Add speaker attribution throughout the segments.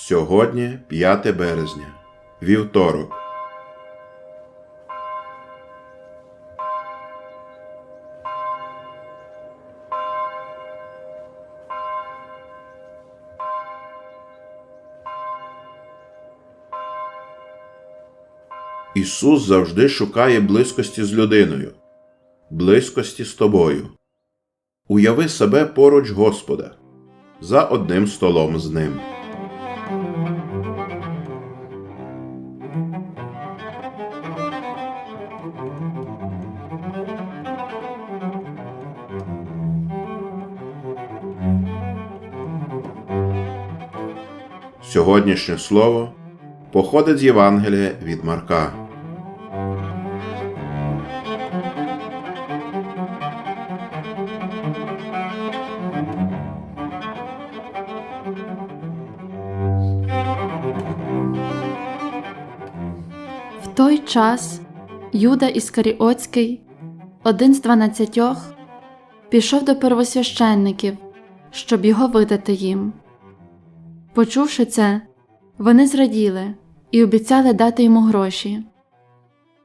Speaker 1: Сьогодні 5 березня, вівторок. Ісус завжди шукає близькості з людиною, близькості з тобою. Уяви себе поруч Господа, за одним столом з ним. Сьогоднішнє слово походить з Євангелія від Марка.
Speaker 2: В той час Юда Іскаріотський, один з дванадцятьох, пішов до первосвященників, щоб його видати їм. Почувши це, вони зраділи і обіцяли дати йому гроші.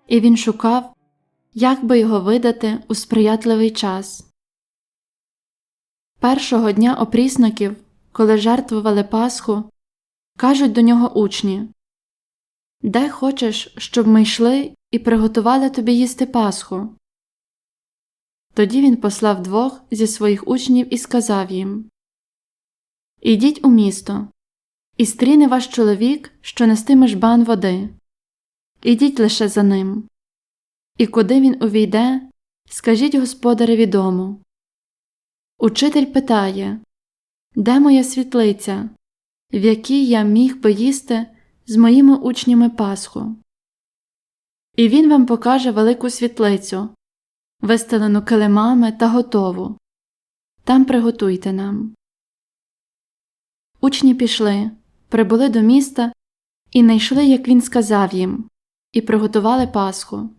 Speaker 2: І він шукав, як би його видати у сприятливий час. Першого дня опрісників, коли жертвували Пасху, кажуть до нього учні Де хочеш, щоб ми йшли і приготували тобі їсти Пасху? Тоді він послав двох зі своїх учнів і сказав їм Ідіть у місто, і стріне ваш чоловік, що нестиме жбан води. Ідіть лише за ним. І куди він увійде, скажіть господареві дому. Учитель питає Де моя світлиця, в якій я міг би їсти з моїми учнями Пасху? І він вам покаже велику світлицю, вистелену килимами та готову. Там приготуйте нам. Учні пішли, прибули до міста і знайшли, як він сказав їм, і приготували Пасху.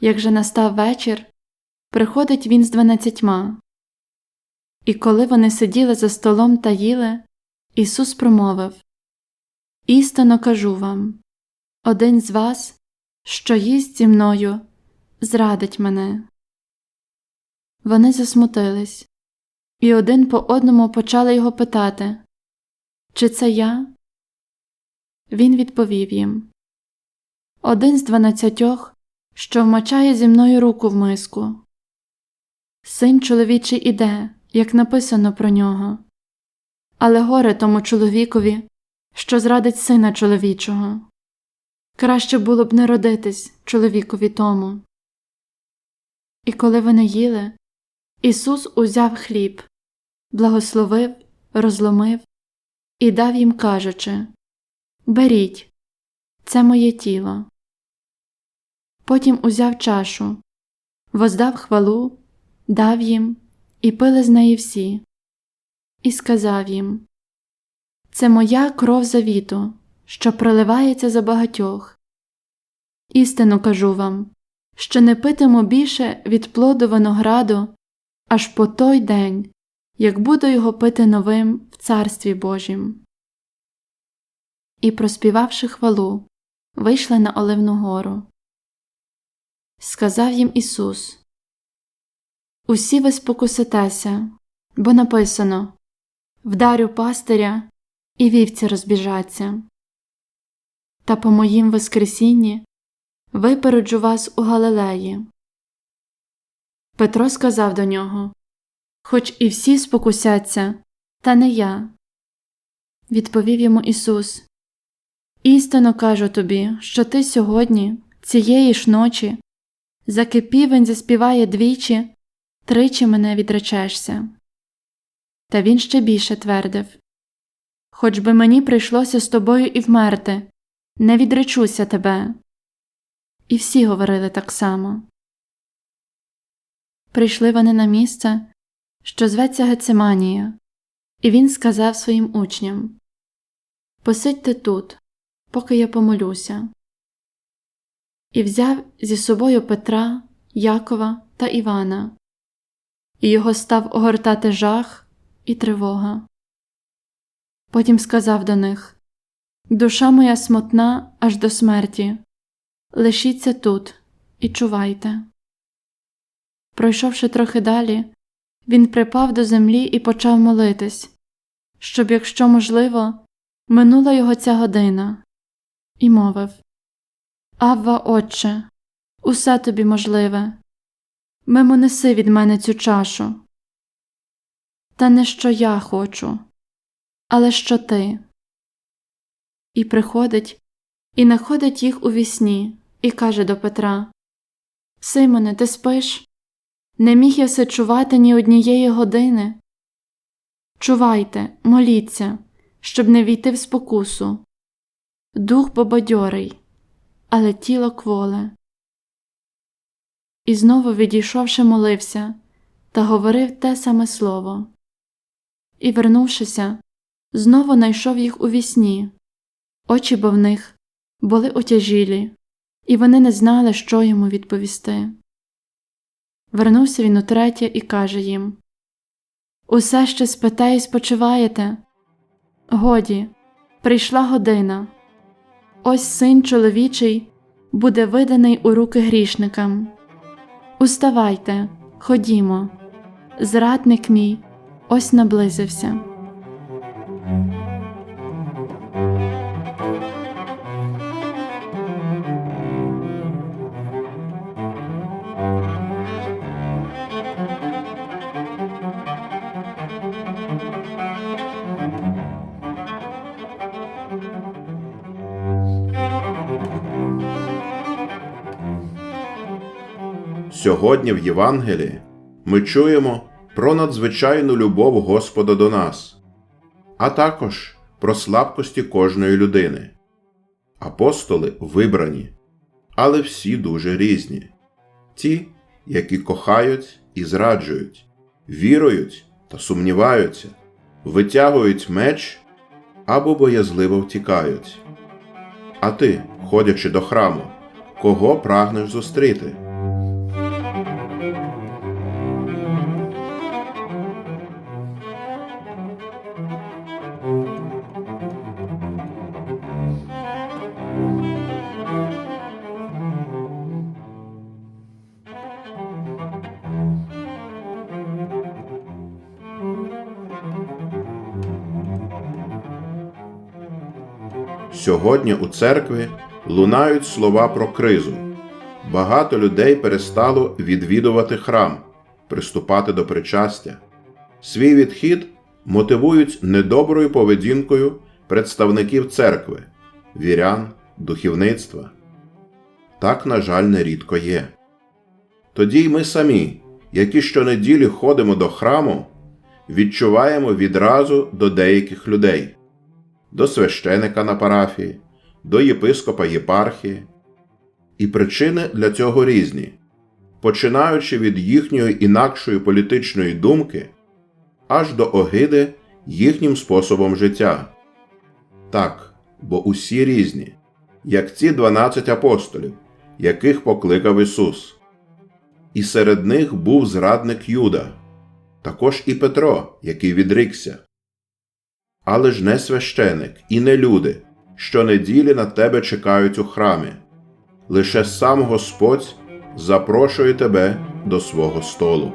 Speaker 2: Як же настав вечір, приходить він з дванадцятьма. І коли вони сиділи за столом та їли, Ісус промовив Істинно кажу вам один з вас, що їсть зі мною, зрадить мене. Вони засмутились, і один по одному почали його питати Чи це я? Він відповів їм Один з дванадцятьох, що вмочає зі мною руку в миску. Син чоловічий іде, як написано про нього. Але горе тому чоловікові, що зрадить сина чоловічого. Краще було б не родитись чоловікові тому. І коли вони їли, Ісус узяв хліб, благословив, розломив і дав їм, кажучи Беріть, це моє тіло. Потім узяв чашу, воздав хвалу, дав їм і пили з неї всі, і сказав їм Це моя кров завіту, що проливається за багатьох. Істину кажу вам, що не питиму більше від плоду винограду аж по той день, як буду його пити новим в Царстві Божім. І, проспівавши хвалу, вийшли на Оливну гору. Сказав їм Ісус Усі ви спокуситеся, бо написано Вдарю пастиря, і вівці розбіжаться. Та по моїм Воскресінні випереджу вас у Галилеї. Петро сказав до нього Хоч і всі спокусяться, та не я. Відповів йому Ісус Істинно кажу тобі, що ти сьогодні, цієї ж ночі, заки півень заспіває двічі, тричі мене відречешся. Та він ще більше твердив Хоч би мені прийшлося з тобою і вмерти, не відречуся тебе. І всі говорили так само. Прийшли вони на місце, що зветься Гециманія, і він сказав своїм учням Посидьте тут, поки я помолюся. І взяв зі собою Петра, Якова та Івана, і його став огортати жах і тривога. Потім сказав до них Душа моя смутна аж до смерті. Лишіться тут і чувайте. Пройшовши трохи далі, він припав до землі і почав молитись, щоб, якщо можливо, минула його ця година, і мовив Авва, Отче, усе тобі можливе. Мимо неси від мене цю чашу. Та не що я хочу, але що ти. І приходить, і находить їх у вісні, і каже до Петра Симоне, ти спиш? Не міг я все чувати ні однієї години. Чувайте, моліться, щоб не війти в спокусу. Дух бобадьорий, але тіло кволе. І знову, відійшовши, молився та говорив те саме слово. І, вернувшися, знову найшов їх у вісні. Очі бо в них були отяжілі, і вони не знали, що йому відповісти. Вернувся він утретє і каже їм Усе ще спите і спочиваєте. Годі, прийшла година. Ось син чоловічий буде виданий у руки грішникам. Уставайте, ходімо, зрадник мій ось наблизився.
Speaker 1: Сьогодні в Євангелії ми чуємо про надзвичайну любов Господа до нас, а також про слабкості кожної людини. Апостоли вибрані, але всі дуже різні. Ті, які кохають і зраджують, вірують та сумніваються, витягують меч або боязливо втікають. А ти, ходячи до храму, кого прагнеш зустріти? Сьогодні у церкві лунають слова про кризу. Багато людей перестало відвідувати храм, приступати до причастя. Свій відхід мотивують недоброю поведінкою представників церкви, вірян, духовництва. Так, на жаль, нерідко є. Тоді й ми самі, які щонеділі ходимо до храму, відчуваємо відразу до деяких людей до священика на парафії, до єпископа єпархії. І причини для цього різні, починаючи від їхньої інакшої політичної думки аж до огиди їхнім способом життя. Так, бо усі різні, як ці дванадцять апостолів, яких покликав Ісус. І серед них був зрадник Юда, також і Петро, який відрікся але ж не священик і не люди, що неділі на тебе чекають у храмі. Лише сам Господь запрошує тебе до свого столу.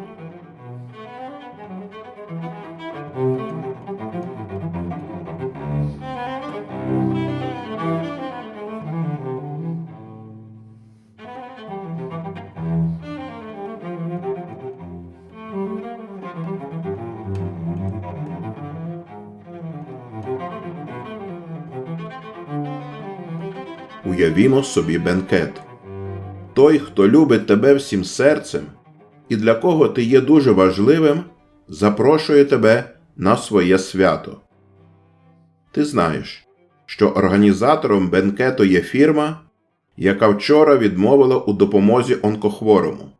Speaker 1: Уявімо собі бенкет. Той, хто любить тебе всім серцем, і для кого ти є дуже важливим, запрошує тебе на своє свято. Ти знаєш, що організатором бенкету є фірма, яка вчора відмовила у допомозі онкохворому,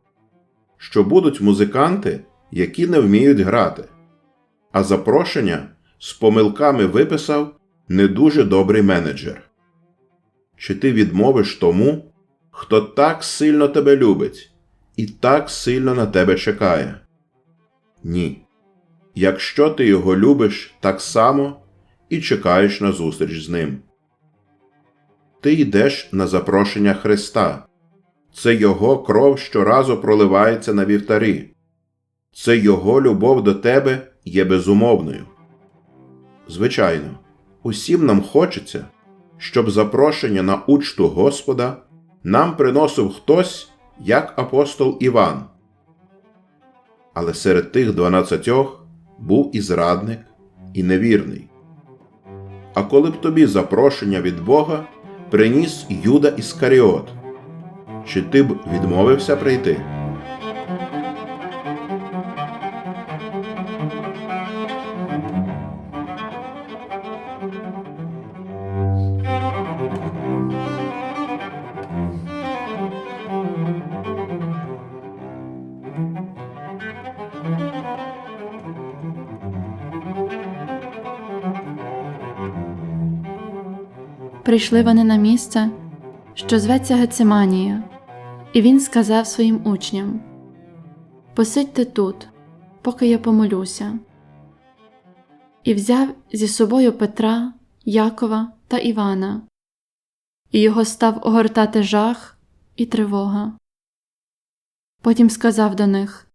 Speaker 1: що будуть музиканти, які не вміють грати, а запрошення з помилками виписав не дуже добрий менеджер. Чи ти відмовиш тому, хто так сильно тебе любить і так сильно на тебе чекає? Ні. Якщо ти його любиш так само і чекаєш на зустріч з ним. Ти йдеш на запрошення Христа. Це Його кров щоразу проливається на вівтарі. Це Його любов до тебе є безумовною. Звичайно, усім нам хочеться, щоб запрошення на учту Господа нам приносив хтось, як апостол Іван. Але серед тих дванадцятьох був і зрадник, і невірний. А коли б тобі запрошення від Бога приніс Юда Іскаріот, чи ти б відмовився прийти?
Speaker 2: Прийшли вони на місце, що зветься Гециманія, і він сказав своїм учням: Посидьте тут, поки я помолюся. І взяв зі собою Петра, Якова та Івана, і його став огортати жах і тривога. Потім сказав до них: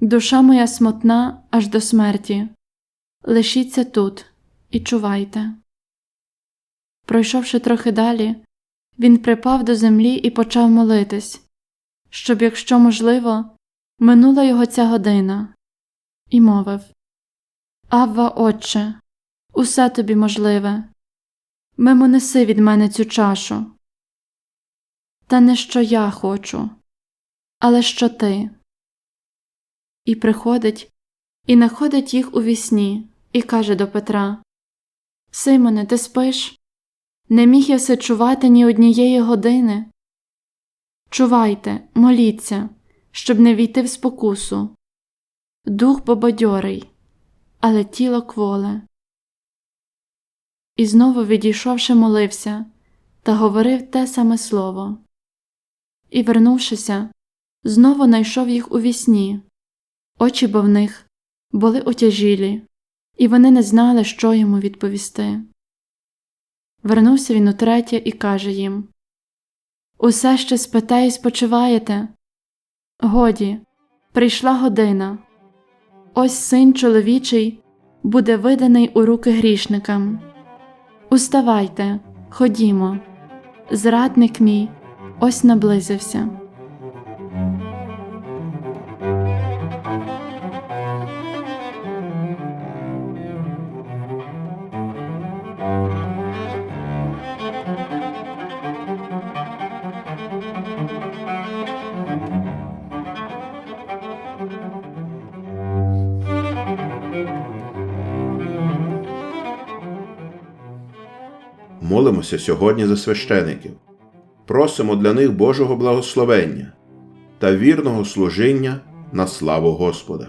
Speaker 2: Душа моя смотна аж до смерті, лишіться тут і чувайте. Пройшовши трохи далі, він припав до землі і почав молитись, щоб, якщо можливо, минула його ця година, і мовив Авва, Отче, усе тобі можливе, мимо неси від мене цю чашу. Та не що я хочу, але що ти. І приходить, і находить їх у вісні, і каже до Петра Симоне, ти спиш? Не міг я все чувати ні однієї години. Чувайте, моліться, щоб не війти в спокусу. Дух бобадьорий, але тіло кволе. І знову, відійшовши, молився та говорив те саме слово. І, вернувшися, знову найшов їх у вісні. Очі бо в них були отяжілі, і вони не знали, що йому відповісти. Вернувся він утретє і каже їм Усе ще спите і спочиваєте. Годі, прийшла година. Ось син чоловічий буде виданий у руки грішникам. Уставайте, ходімо, зрадник мій ось наблизився.
Speaker 1: Молимося сьогодні за священиків, просимо для них Божого благословення та вірного служіння на славу Господа.